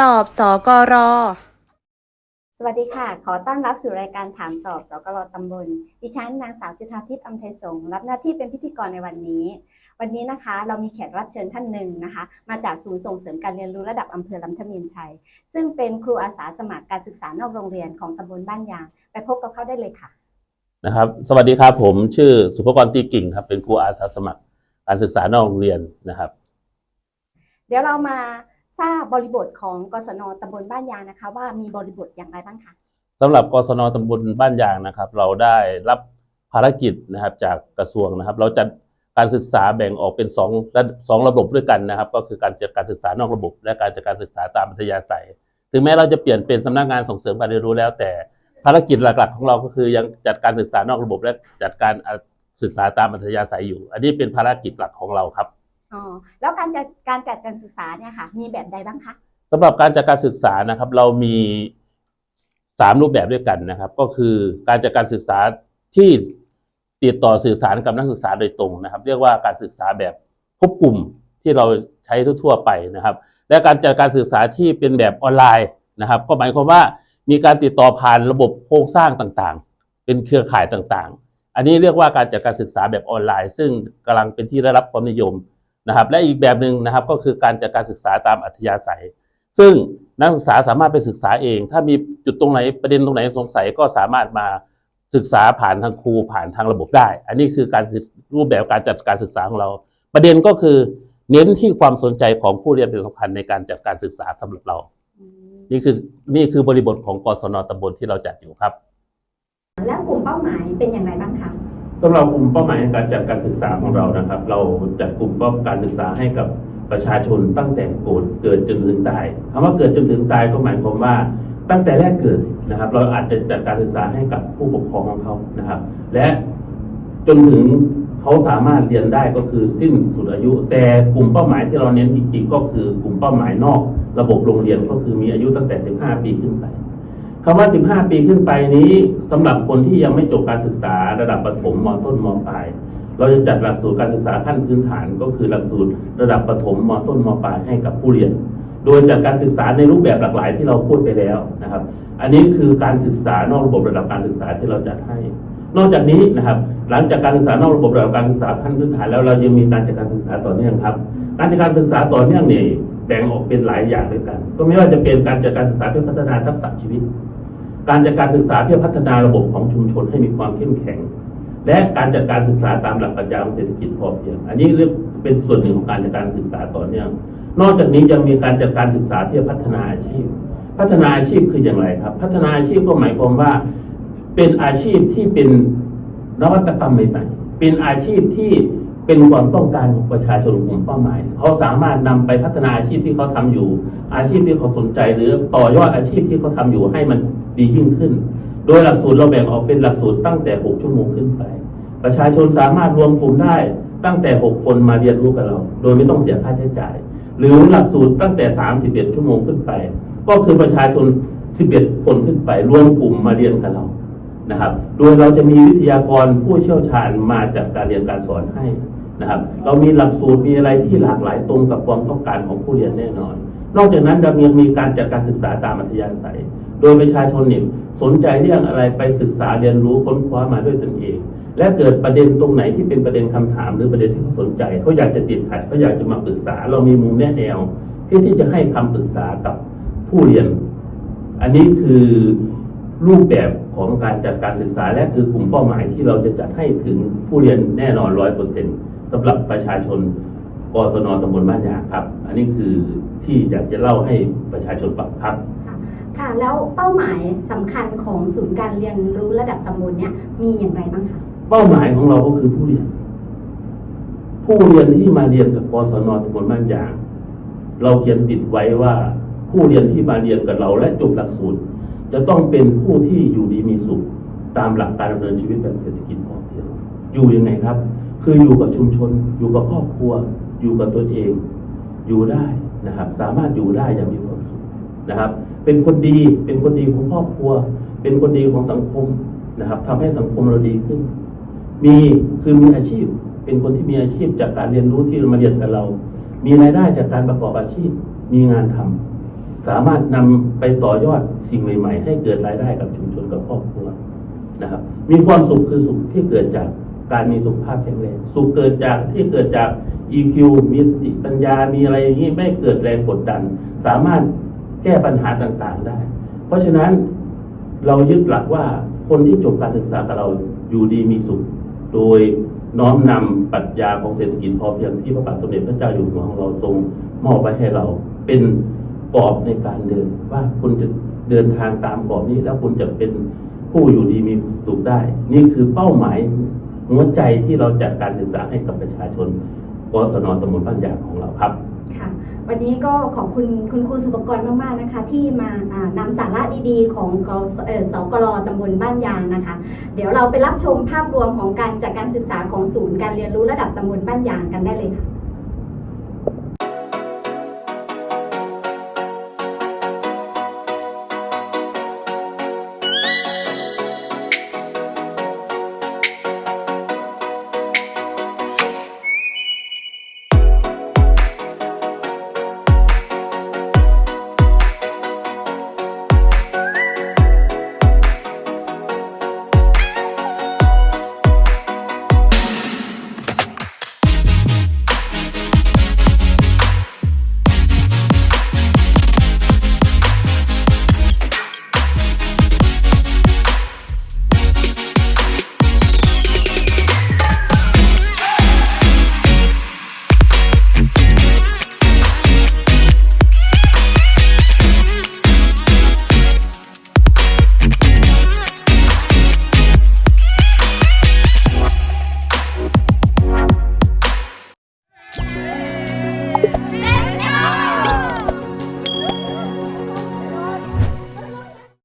ตอบ สกร สวัสดีค่ะ ขอต้อนรับสู่รายการถามตอบ สกลตำบล ดิฉันนางสาวจุธาทิพย์อัมไทยสงฆ์รับหน้าที่เป็นพิธีกรในวันนี้ วันนี้นะคะ เรามีแขกรับเชิญท่านหนึ่งนะคะ มาจากศูนย์ส่งเสริมการเรียนรู้ระดับอำเภอลำธเมียนชัย ซึ่งเป็นครูอาสาสมัครการศึกษานอกโรงเรียนของตำบลบ้านยาง ไปพบกับเขาได้เลยค่ะ นะครับ สวัสดีครับผมชื่อสุภกรตีกิ่งครับ เป็นครูอาสาสมัครการศึกษานอกโรงเรียนนะครับ เดี๋ยวเรามา ทราบบริบทของกศนตำบลบ้านยางนะคะ ว่ามีบริบทอย่างไรบ้างคะสำหรับกศนตำบลบ้านยางนะครับ เราได้รับภารกิจนะครับจากกระทรวงนะครับ เราจัดการศึกษาแบ่งออกเป็นสองระสองระบบด้วยกันนะครับ ก็คือการจัดการศึกษานอกระบบ และการจัดการศึกษาตามอัธยาศัย ถึงแม้เราจะเปลี่ยนเป็นสำนักงานส่งเสริมการเรียนรู้แล้ว แต่ภารกิจหลักๆ ของเราก็คือยังจัดการศึกษานอกระบบ และจัดการศึกษาตามอัธยาศัยอยู่ อันนี้เป็นภารกิจหลักของเราครับ อ๋อแล้วการจัดการจัดการศึกษาเนี่ยค่ะ มีแบบใดบ้างคะ สำหรับการจัดการศึกษานะครับ เรามีสามรูปแบบด้วยกันนะครับ ก็คือการจัดการศึกษาที่ติดต่อสื่อสารกับนักศึกษาโดยตรงนะครับ เรียกว่าการศึกษาแบบพบกลุ่มที่เราใช้ทั่วๆไปนะครับ และการจัดการศึกษาที่เป็นแบบออนไลน์นะครับ ก็หมายความว่ามีการติดต่อผ่านระบบโครงสร้างต่างๆ เป็นเครือข่ายต่างๆ อันนี้เรียกว่าการจัดการศึกษาแบบออนไลน์ ซึ่งกำลังเป็นที่ได้รับความนิยม นะครับ และอีกแบบหนึ่งนะครับก็คือการจัดการศึกษาตามอัธยาศัย ซึ่งนักศึกษาสามารถไปศึกษาเอง ถ้ามีจุดตรงไหนประเด็นตรงไหนสงสัยก็สามารถมาศึกษาผ่านทางครูผ่านทางระบบได้ อันนี้คือการรูปแบบการจัดการศึกษาของเรา ประเด็นก็คือเน้นที่ความสนใจของผู้เรียนเป็นสำคัญในการจัดการศึกษาสำหรับเรา นี่คือนี่คือบริบทของกศนตำบลที่เราจัดอยู่ครับ แล้วกลุ่มเป้าหมายเป็นอย่างไรบ้างคะ สำหรับกลุ่มเป้าหมายในการจัดการศึกษาของเรานะครับ เราจัดกลุ่มเป้าการศึกษาให้กับประชาชนตั้งแต่เกิดเกิดจนถึงตายคำว่าเกิดจนถึงตายก็หมายความว่าตั้งแต่แรกเกิดนะครับ เราอาจจะจัดการศึกษาให้กับผู้ปกครองของเขานะครับ และจนถึงเขาสามารถเรียนได้ก็คือสิ้นสุดอายุ แต่กลุ่มเป้าหมายที่เราเน้นจริงๆก็คือกลุ่มเป้าหมายนอก ระบบโรงเรียนก็คือมีอายุตั้งแต่ 15 ปีขึ้นไป คำว่า 15 ปีขึ้นไปนี้สำหรับคนที่ยังไม่จบการศึกษาระดับประถมมต้นมปลายเราจะจัดหลักสูตรการศึกษาขั้นพื้นฐานก็คือหลักสูตรระดับประถมมต้นมปลายให้กับผู้เรียน โดยจัดการศึกษาในรูปแบบหลากหลายที่เราพูดไปแล้วนะครับ อันนี้คือการศึกษานอกระบบระดับการศึกษาที่เราจัดให้ นอกจากนี้นะครับ หลังจากการศึกษานอกระบบระดับการศึกษาขั้นพื้นฐานแล้วเรายังมีการจัดการศึกษาต่อเนื่องครับ การจัดการศึกษาต่อเนื่องเนี่ยแบ่งออกเป็นหลายอย่างด้วยกัน ก็ไม่ว่าจะเป็นการจัดการศึกษาเพื่อพัฒนาทักษะชีวิต การจัดการศึกษาเพื่อพัฒนาระบบของชุมชนให้มีความเข้มแข็ง และการจัดการศึกษาตามหลักปรัชญาเศรษฐกิจพอเพียง อันนี้เรียกเป็นส่วนหนึ่งของการจัดการศึกษาต่อเนื่อง นอกจากนี้ยังมีการจัดการศึกษาเพื่อพัฒนาอาชีพ พัฒนาอาชีพคืออย่างไรครับ พัฒนาอาชีพก็หมายความว่า เป็นอาชีพที่เป็นนวัตกรรมใหม่ๆเป็นอาชีพที่เป็นความต้องการของประชาชนกลุ่มเป้าหมาย เขาสามารถนำไปพัฒนาอาชีพที่เขาทำอยู่ อาชีพที่เขาสนใจหรือต่อยอดอาชีพที่เขาทำอยู่ให้มัน ดียิ่งขึ้น โดยหลักสูตรเราแบ่งออกเป็นหลักสูตรตั้งแต่ 6 ชั่วโมงขึ้นไป ประชาชนสามารถรวมกลุ่มได้ตั้งแต่ 6 คนมาเรียนรู้กับเรา โดยไม่ต้องเสียค่าใช้จ่าย หรือหลักสูตรตั้งแต่ 31 ชั่วโมงขึ้นไป ก็คือประชาชน 11 คนขึ้นไปรวมกลุ่มมาเรียนกับเรานะครับ โดยเราจะมีวิทยากรผู้เชี่ยวชาญมาจัดการเรียนการสอนให้นะครับ เรามีหลักสูตรมีอะไรที่หลากหลายตรงกับความต้องการของผู้เรียนแน่นอน นอกจากนั้นเรายังมีการจัดการศึกษาตามอัธยาศัย โดยประชาชนเนี่ยสนใจเรื่องอะไรไปศึกษาเรียนรู้ค้นคว้ามาด้วยตนเอง และเกิดประเด็นตรงไหนที่เป็นประเด็นคำถามหรือประเด็นที่เขาสนใจเขาอยากจะติดขัดเขาอยากจะมาปรึกษา เรามีมุมแนะแนวเพื่อที่จะให้คำปรึกษากับผู้เรียน อันนี้คือรูปแบบของการจัดการศึกษาและคือกลุ่มเป้าหมายที่เราจะจัดให้ถึงผู้เรียนแน่นอนร้อยเปอร์เซ็นต์สำหรับประชาชน กศนตำบลบ้านยางครับ อันนี้คือที่อยากจะเล่าให้ประชาชนฟังครับค่ะ แล้วเป้าหมายสำคัญของศูนย์การเรียนรู้ระดับตำบลเนี่ยมีอย่างไรบ้างคะเป้าหมายของเราก็คือผู้เรียน ผู้เรียนที่มาเรียนกับกศนตำบลบ้านยาง เราเขียนติดไว้ว่าผู้เรียนที่มาเรียนกับเราและจบหลักสูตร จะต้องเป็นผู้ที่อยู่ดีมีสุข ตามหลักการดำเนินชีวิตแบบเศรษฐกิจพอเพียงอยู่ยังไงครับ คืออยู่กับชุมชน อยู่กับครอบครัว อยู่กับตนเองอยู่ได้นะครับ สามารถอยู่ได้อย่างมีความสุขนะครับ เป็นคนดีเป็นคนดีของครอบครัว เป็นคนดีของสังคมนะครับทำให้สังคมเราดีขึ้น มีคือมีอาชีพ เป็นคนที่มีอาชีพจากการเรียนรู้ที่มาเรียนกับเรา มีรายได้จากการประกอบอาชีพ มีงานทำสามารถนำไปต่อยอดสิ่งใหม่ ๆ ให้เกิดรายได้กับชุมชนกับครอบครัวนะครับ มีความสุขคือสุขที่เกิดจาก การมีสุขภาพแข็งแรงสุขเกิดจากที่เกิดจาก EQ มีสติปัญญา มีอะไรอย่างนี้ไม่เกิดแรงกดดัน สามารถแก้ปัญหาต่างๆได้ เพราะฉะนั้นเรายึดหลักว่าคนที่จบการศึกษากับเราอยู่ดีมีสุข โดยน้อมนำปรัชญาของเศรษฐกิจพอเพียงที่พระบาทสมเด็จพระเจ้าอยู่หัวของเราทรงมอบไว้ให้เราเป็นกรอบในการเดินว่าคุณจะเดินทางตามกรอบนี้แล้วคุณจะเป็นผู้อยู่ดีมีสุขได้ นี่คือเป้าหมาย หัวใจที่เราจัดการศึกษาให้กับประชาชนกศนตำบลบ้านยางของเราครับค่ะวันนี้ก็ขอบคุณคุณครูสุปกรณ์มากๆนะคะ ที่มาอ่านำสาระดีๆ ของกสเอ่อสกรตำบลบ้านยางนะคะ เดี๋ยวเราไปรับชมภาพรวมของการจัดการศึกษาของศูนย์การเรียนรู้ระดับตำบลบ้านยางกันได้เลยค่ะ